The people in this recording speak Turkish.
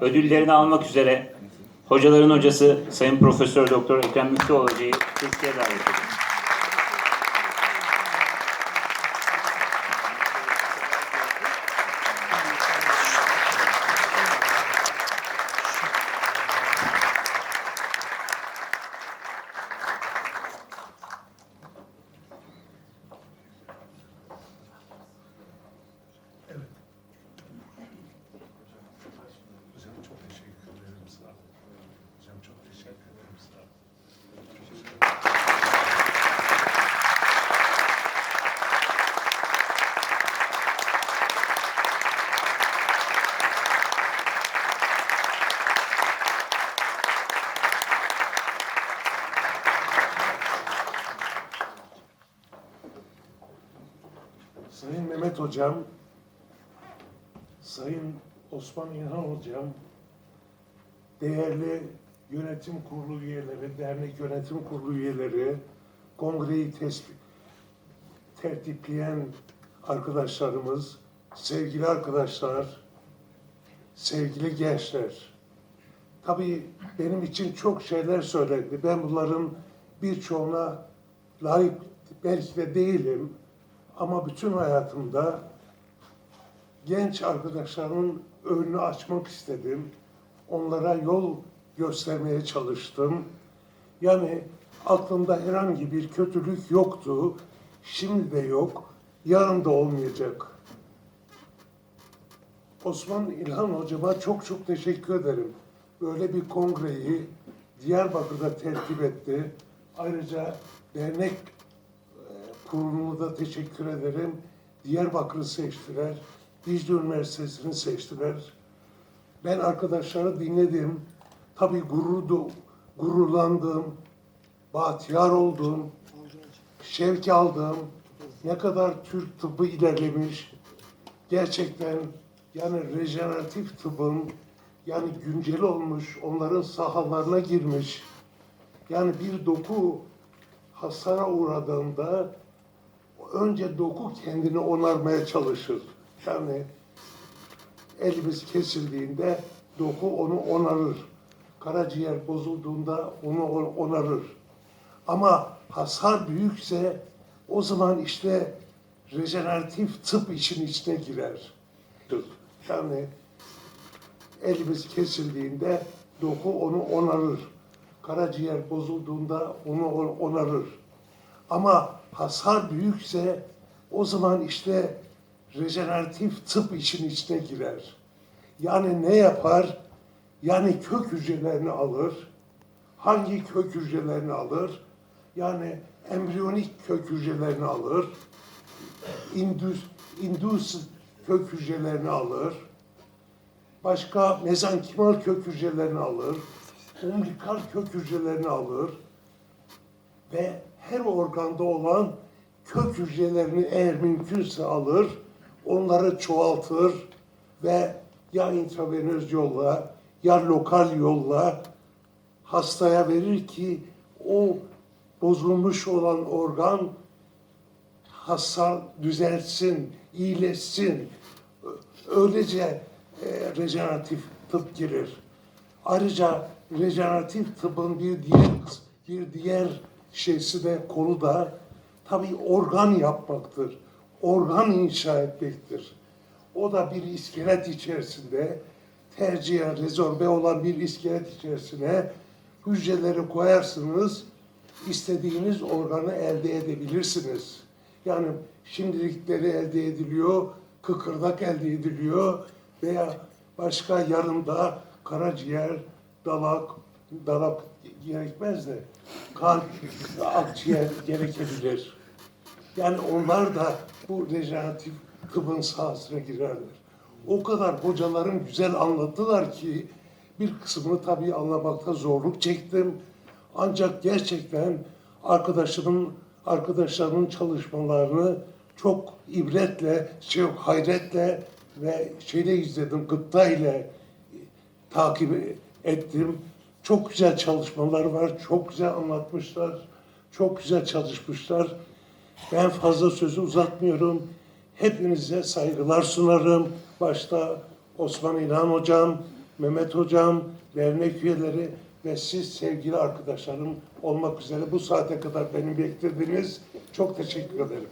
ödüllerini almak üzere hocaların hocası Sayın Profesör Doktor Ekrem Müftüoğlu Hoca'yı kürsüye davet ediyorum. Hocam çok teşekkür ederim sağ olun. Hocam çok teşekkür ederim sağ olun. Mehmet Hocam, Sayın Osman İlhan Hocam, değerli yönetim kurulu üyeleri, dernek yönetim kurulu üyeleri, kongreyi tespit, tertipleyen arkadaşlarımız, sevgili arkadaşlar, sevgili gençler. Tabii benim için çok şeyler söylendi. Ben bunların birçoğuna layık belki de değilim. Ama bütün hayatımda genç arkadaşlarımın önünü açmak istedim. Onlara yol göstermeye çalıştım. Yani aklımda herhangi bir kötülük yoktu. Şimdi de yok. Yarın da olmayacak. Osman İlhan hocama çok çok teşekkür ederim. Böyle bir kongreyi Diyarbakır'da tertip etti. Ayrıca dernek kurulunu da teşekkür ederim. Diyarbakır'ı seçtiler. Dicle Üniversitesi'ni seçtiler. Ben arkadaşları dinledim. Tabii gururdu, gururlandım. Bahtiyar oldum. Şevk aldım. Ne kadar Türk tıbbı ilerlemiş. Gerçekten yani rejeneratif tıbbın yani güncel olmuş, onların sahalarına girmiş. Yani bir doku hasara uğradığında önce doku kendini onarmaya çalışır. Yani elimiz kesildiğinde doku onu onarır. Karaciğer bozulduğunda onu on- onarır. Ama hasar büyükse o zaman işte rejeneratif tıp işin içine girer. Yani elimiz kesildiğinde doku onu onarır. Karaciğer bozulduğunda onu on- onarır. Ama hasar büyükse o zaman işte rejeneratif tıp işin içine girer. Yani ne yapar? Yani kök hücrelerini alır. Hangi kök hücrelerini alır? Yani embriyonik kök hücrelerini alır. Indüs, indüs kök hücrelerini alır. Başka mezankimal kök hücrelerini alır. Umbilikal kök hücrelerini alır ve her organda olan kök hücrelerini eğer mümkünse alır, onları çoğaltır ve ya intravenöz yolla ya lokal yolla hastaya verir ki o bozulmuş olan organ hasar düzelsin, iyileşsin. Öylece e, rejeneratif tıp girir. Ayrıca rejeneratif tıbbın bir diğer bir diğer şeysi de konu da tabii organ yapmaktır. Organ inşa etmektir. O da bir iskelet içerisinde tercihen rezorbe olan bir iskelet içerisine hücreleri koyarsınız, istediğiniz organı elde edebilirsiniz. Yani şimdilikleri elde ediliyor, kıkırdak elde ediliyor veya başka yarında karaciğer, dalak, dalak gerekmez de kalp, akciğer gerekebilir. Yani onlar da bu rejeneratif tıbbın sahasına girerler. O kadar hocalarım güzel anlattılar ki bir kısmını tabii anlamakta zorluk çektim. Ancak gerçekten arkadaşımın arkadaşlarımın çalışmalarını çok ibretle, çok hayretle ve şeyle izledim, gıpta ile takip ettim. Çok güzel çalışmalar var, çok güzel anlatmışlar, çok güzel çalışmışlar. Ben fazla sözü uzatmıyorum. Hepinize saygılar sunarım. Başta Osman İlhan Hocam, Mehmet Hocam, dernek üyeleri ve siz sevgili arkadaşlarım olmak üzere bu saate kadar beni beklediniz. Çok teşekkür ederim.